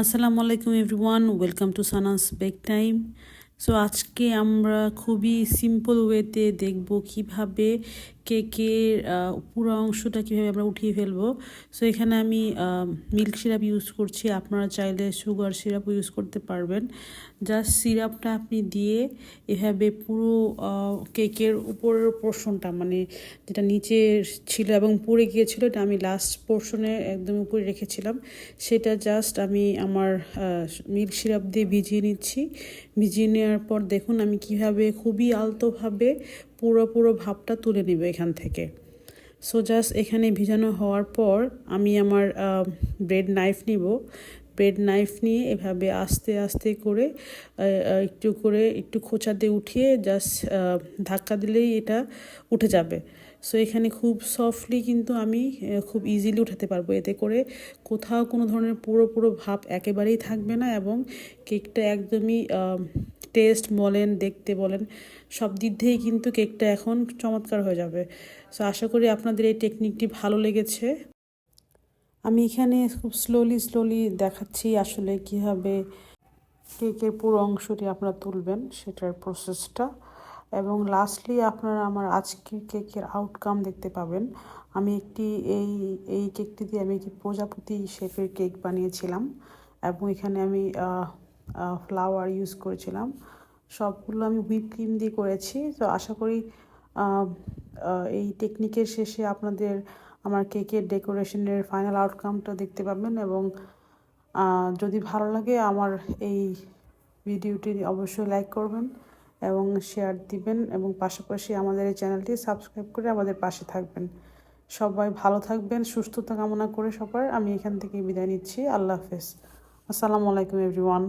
আসসালামু আলাইকুম everyone, welcome to Sana's bake time. So আজকে আমরা খুবই সিম্পল ওয়েতে দেখব কীভাবে কেকের পুরো অংশটা কীভাবে আমরা উঠিয়ে ফেলব। সো এখানে আমি মিল্ক সিরাপ ইউজ করছি। আপনারা চাইলে সুগার সিরাপও ইউজ করতে পারবেন। জাস্ট সিরাপটা আপনি দিয়ে এভাবে পুরো কেকের উপরের পোর্শনটা মানে যেটা নিচে ছিল এবং পড়ে গিয়েছিল, এটা আমি লাস্ট পোর্শনে একদম উপরে রেখেছিলাম। সেটা জাস্ট আমি আমার মিল্ক সিরাপ দিয়ে ভিজিয়ে নিচ্ছি। ভিজিয়ে নেওয়ার পর দেখুন আমি কীভাবে খুবই আলতোভাবে পুরো পুরো ভাবটা তুলে নেব এখান থেকে। সো জাস্ট এখানে ভিজানো হওয়ার পর আমি আমার ব্রেড নাইফ নিব। ব্রেড নাইফ নিয়ে এভাবে আস্তে আস্তে করে একটু করে একটু খোঁচা দিয়ে উঠিয়ে জাস্ট ধাক্কা দিলেই এটা উঠে যাবে। সো এখানে খুব সফটলি কিন্তু আমি খুব ইজিলি উঠাতে পারব। এতে করে কোথাও কোনো ধরনের পুরো পুরো ভাব একেবারেই থাকবে না এবং কেকটা একদমই টেস্ট বলেন, দেখতে বলেন, সব দিক দিয়েই কিন্তু কেকটা এখন চমৎকার হয়ে যাবে। সো আশা করি আপনাদের এই টেকনিকটি ভালো লেগেছে। আমি এখানে খুব স্লোলি স্লোলি দেখাচ্ছি আসলে কীভাবে কেকের পুরো অংশটি আপনারা তুলবেন, সেটার প্রসেসটা এবং লাস্টলি আপনারা আমার আজকের কেকের আউটকাম দেখতে পাবেন। আমি একটি এই এই কেকটি দিয়ে আমি একটি প্রজাপতি শেপের কেক বানিয়েছিলাম। এবং এখানে আমি ফ্লাওয়ার ইউজ করেছিলাম। সবগুলো আমি হুইপ ক্রিম দিয়ে করেছি। তো আশা করি এই টেকনিকের শেষে আপনাদের আমার কেকের ডেকোরেশনের ফাইনাল আউটকামটা দেখতে পাবেন এবং যদি ভালো লাগে আমার এই ভিডিওটি অবশ্যই লাইক করবেন এবং শেয়ার দিবেন এবং পাশাপাশি আমাদের এই চ্যানেলটি সাবস্ক্রাইব করে আমাদের পাশে থাকবেন। সবাই ভালো থাকবেন, সুস্থতা কামনা করে সবার। আমি এখান থেকে বিদায় নিচ্ছি। আল্লাহ হাফেজ। আসসালামু আলাইকুম এভরিওয়ান